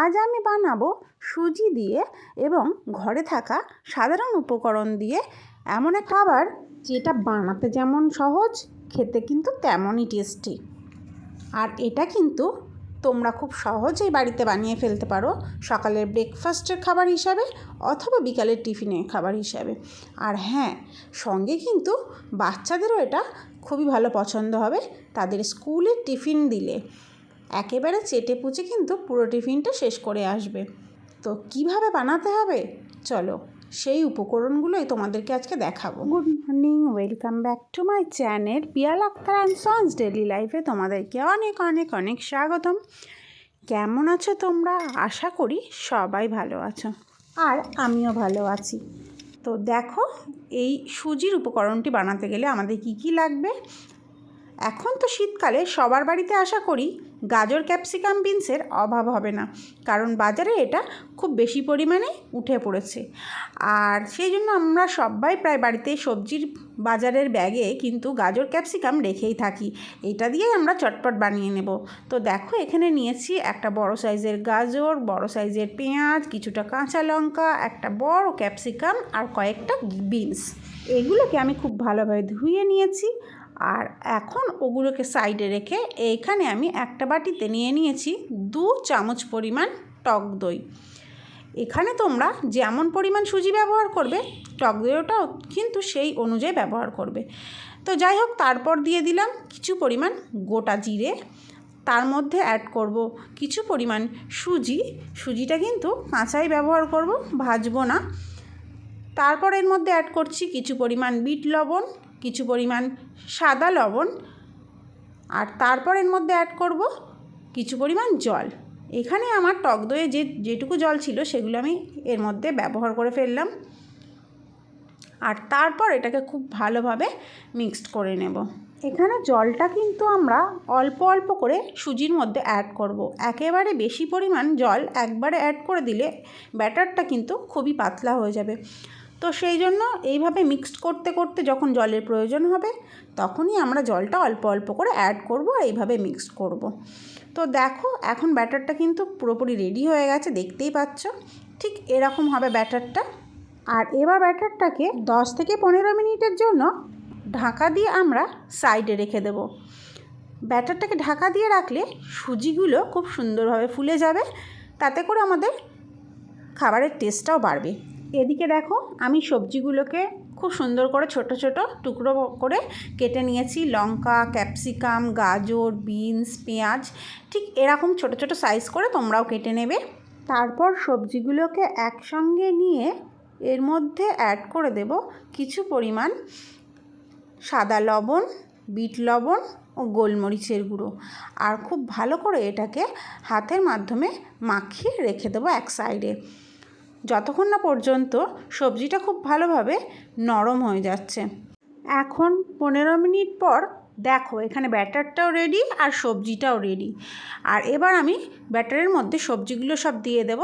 আজ আমি বানাবো সুজি দিয়ে এবং ঘরে থাকা সাধারণ উপকরণ দিয়ে এমন এক খাবার যেটা বানাতে যেমন সহজ, খেতে কিন্তু তেমনই টেস্টি আর এটা কিন্তু তোমরা খুব সহজেই বাড়িতে বানিয়ে ফেলতে পারো সকালের ব্রেকফাস্টের খাবার হিসাবে অথবা বিকালের টিফিনের খাবার হিসাবে। আর হ্যাঁ সঙ্গে কিন্তু বাচ্চাদেরও এটা খুবই ভালো পছন্দ হবে। তাদের স্কুলের টিফিন দিলে। একেবারে চেটে পুচে কিন্তু পুরো টিফিনটা শেষ করে আসবে। তো কীভাবে বানাতে হবে? চলো, সেই উপকরণগুলোই তোমাদেরকে আজকে দেখাবো। Good morning welcome back to my channel Piyal Akter and sons daily লাইফে তোমাদেরকে অনেক অনেক অনেক স্বাগতম। কেমন আছো তোমরা? আশা করি সবাই ভালো আছো। আর আমিও ভালো আছি। তো দেখো, এই সুজির উপকরণটি বানাতে গেলে আমাদের কি কি লাগবে? এখন তো শীতকালে সবার বাড়িতে আশা করি গাজর, ক্যাপসিকাম, বিনসের অভাব হবে না। কারণ বাজারে এটা খুব বেশি পরিমাণে উঠে পড়েছে। আর সেই জন্য আমরা সবাই প্রায় বাড়িতে সবজির বাজারের ব্যাগে কিন্তু গাজর, ক্যাপসিকাম রেখেই থাকি। এটা দিয়েই আমরা চটপট বানিয়ে নেব। তো দেখো, এখানে নিয়েছি একটা বড় সাইজের গাজর, বড় সাইজের পেঁয়াজ, কিছুটা কাঁচা লঙ্কা, একটা বড় ক্যাপসিকাম আর কয়েকটা বিনস। এগুলোকে আমি খুব ভালোভাবে ধুয়ে নিয়েছি। আর এখন ওগুলোকে সাইডে রেখে এইখানে আমি একটা বাটিতে নিয়ে নিয়েছি দু চামচ পরিমাণ টক দই। এখানে তোমরা যেমন পরিমাণ সুজি ব্যবহার করবে, টক দইটাও কিন্তু সেই অনুযায়ী ব্যবহার করবে। তো যাই হোক, তারপর দিয়ে দিলাম কিছু পরিমাণ গোটা জিরে। তার মধ্যে অ্যাড করব কিছু পরিমাণ সুজি। সুজিটা কিন্তু কাঁচাই ব্যবহার করব, ভাজবো না। তারপর এর মধ্যে অ্যাড করছি কিছু পরিমাণ বিট লবণ। কিছু পরিমাণ সাদা লবণ আর তারপর এর মধ্যে অ্যাড করব কিছু পরিমাণ জল। এখানে আমার টক দইয়ে যে, যেটুকু জল ছিল সেগুলো আমি এর মধ্যে ব্যবহার করে ফেললাম। আর তারপর এটাকে খুব ভালোভাবে মিক্সড করে নেব। এখানে জলটা কিন্তু আমরা অল্প অল্প করে সুজির মধ্যে অ্যাড করব। একেবারে বেশি পরিমাণ জল একবারে অ্যাড করে দিলে ব্যাটারটা কিন্তু খুবই পাতলা হয়ে যাবে। তো সেই জন্য এইভাবে মিক্সড করতে করতে যখন জলের প্রয়োজন হবে, তখনই আমরা জলটা অল্প অল্প করে অ্যাড করব আর এইভাবে মিক্সড করব। তো দেখো, এখন ব্যাটারটা কিন্তু পুরোপুরি রেডি হয়ে গেছে, দেখতেই পাচ্ছ। ঠিক এরকম হবে ব্যাটারটা। আর এবার ব্যাটারটাকে দশ থেকে পনেরো মিনিটের জন্য ঢাকা দিয়ে আমরা সাইডে রেখে দেব। ব্যাটারটাকে ঢাকা দিয়ে রাখলে সুজিগুলো খুব সুন্দরভাবে ফুলে যাবে, তাতে করে আমাদের খাবারের টেস্টটাও বাড়বে। এদিকে দেখো, আমি সবজিগুলোকে খুব সুন্দর করে ছোট ছোট টুকরো করে কেটে নিয়েছি। লঙ্কা, ক্যাপসিকাম, গাজর, বিনস, পেঁয়াজ, ঠিক এরকম ছোট ছোট সাইজ করে তোমরাও কেটে নেবে। তারপর সবজিগুলোকে একসঙ্গে নিয়ে এর মধ্যে অ্যাড করে দেব কিছু পরিমাণ সাদা লবণ, বিট লবণ ও গোলমরিচের গুঁড়ো। আর খুব ভালো করে এটাকে হাতের মাধ্যমে মাখিয়ে রেখে দেবো এক সাইডে যতক্ষণ না পর্যন্ত সবজিটা খুব ভালোভাবে নরম হয়ে যাচ্ছে। এখন পনেরো মিনিট পর দেখো এখানে ব্যাটারটাও রেডি আর সবজিটাও রেডি আর এবার আমি ব্যাটারের মধ্যে সবজিগুলো সব দিয়ে দেব।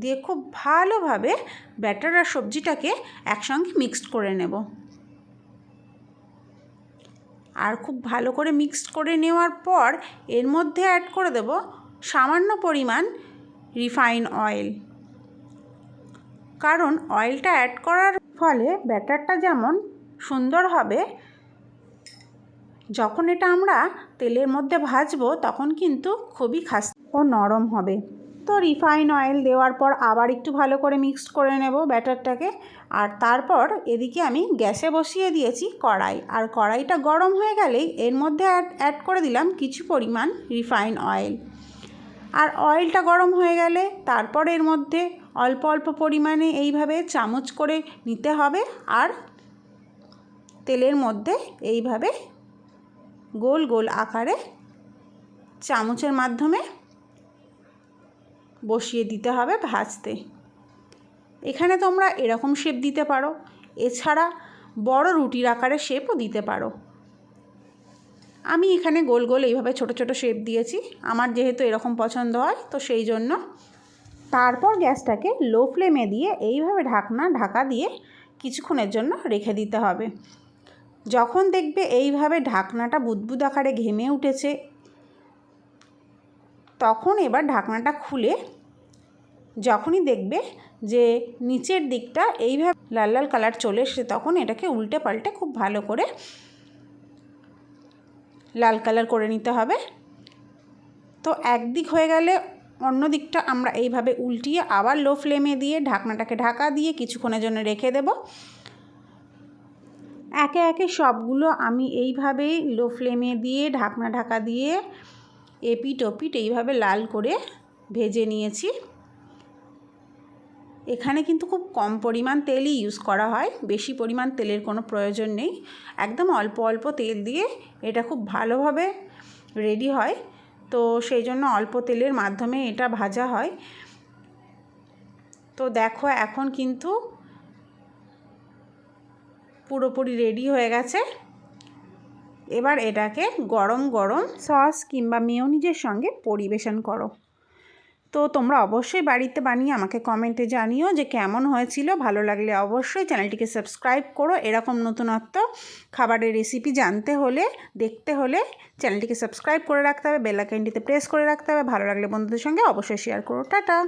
দিয়ে খুব ভালোভাবে ব্যাটার আর সবজিটাকে একসঙ্গে মিক্সড করে নেব। আর খুব ভালো করে মিক্সড করে নেওয়ার পর এর মধ্যে অ্যাড করে দেব সামান্য পরিমাণ রিফাইন অয়েল কারণ অয়েলটা অ্যাড করার ফলে ব্যাটারটা যেমন সুন্দর হবে, যখন এটা আমরা তেলের মধ্যে ভাজবো তখন কিন্তু খুবই খাস ও নরম হবে। তো রিফাইন অয়েল দেওয়ার পর আবার একটু ভালো করে মিক্সড করে নেব ব্যাটারটাকে। আর তারপর এদিকে আমি গ্যাসে বসিয়ে দিয়েছি কড়াই। আর কড়াইটা গরম হয়ে গেলেই এর মধ্যে অ্যাড অ্যাড করে দিলাম কিছু পরিমাণ রিফাইন অয়েল আর অয়েলটা গরম হয়ে গেলে তারপর এর মধ্যে অল্প অল্প পরিমাণে এইভাবে চামচ করে নিতে হবে আর তেলের মধ্যে এইভাবে গোল গোল আকারে চামচের মাধ্যমে বসিয়ে দিতে হবে ভাজতে। এখানে তোমরা এরকম শেপ দিতে পারো। এছাড়া বড় রুটির আকারে শেপও দিতে পারো। আমি এখানে গোল গোল এইভাবে ছোট ছোট শেপ দিয়েছি। আমার যেহেতু এরকম পছন্দ হয়, তো সেই জন্য তারপর গ্যাসটাকে লো ফ্লেমে দিয়ে এইভাবে ঢাকনা, ঢাকা দিয়ে কিছুক্ষণের জন্য রেখে দিতে হবে। যখন দেখবে এইভাবে ঢাকনাটা বুদবুদ আকারে ঘেমে উঠেছে, তখন এবার ঢাকনাটা খুলে যখনই দেখবে যে নিচের দিকটা এইভাবে লাল লাল কালার চলে এসে তখন এটাকে উল্টে পাল্টে খুব ভালো করে লাল কালার করে নিতে হবে। তো একদিক হয়ে গেলে অন্য দিকটা আমরা এইভাবে উল্টিয়ে আবার লো ফ্লেমে দিয়ে ঢাকনাটাকে ঢাকা দিয়ে কিছুক্ষণের জন্য রেখে দেব। একে একে সবগুলো আমি এইভাবেই লো ফ্লেমে দিয়ে ঢাকনা ঢাকা দিয়ে এপিট ওপিট এইভাবে লাল করে ভেজে নিয়েছি। এখানে কিন্তু খুব কম পরিমাণ তেলই ইউজ করা হয়, বেশি পরিমাণ তেলের কোনো প্রয়োজন নেই। একদম অল্প অল্প তেল দিয়ে এটা খুব ভালোভাবে রেডি হয়। তো সেই জন্য অল্প তেলের মাধ্যমে এটা ভাজা হয়। তো দেখো এখন কিন্তু পুরোপুরি রেডি হয়ে গেছে। এবার এটাকে গরম গরম সস কিংবা মেয়নিজের সঙ্গে পরিবেশন করো। তো তোমরা অবশ্যই বাড়িতে বানিয়ে আমাকে কমেন্টে জানিও যে কেমন হয়েছিল। ভালো লাগলে অবশ্যই চ্যানেলটিকে সাবস্ক্রাইব করো। এরকম নতুনত্ব খাবারের রেসিপি জানতে হলে, দেখতে হলে চ্যানেলটিকে সাবস্ক্রাইব করে রাখতে হবে বেলাকেন্ডিতে প্রেস করে রাখতে হবে। ভালো লাগলে বন্ধুদের সঙ্গে অবশ্যই শেয়ার করো। টাটা!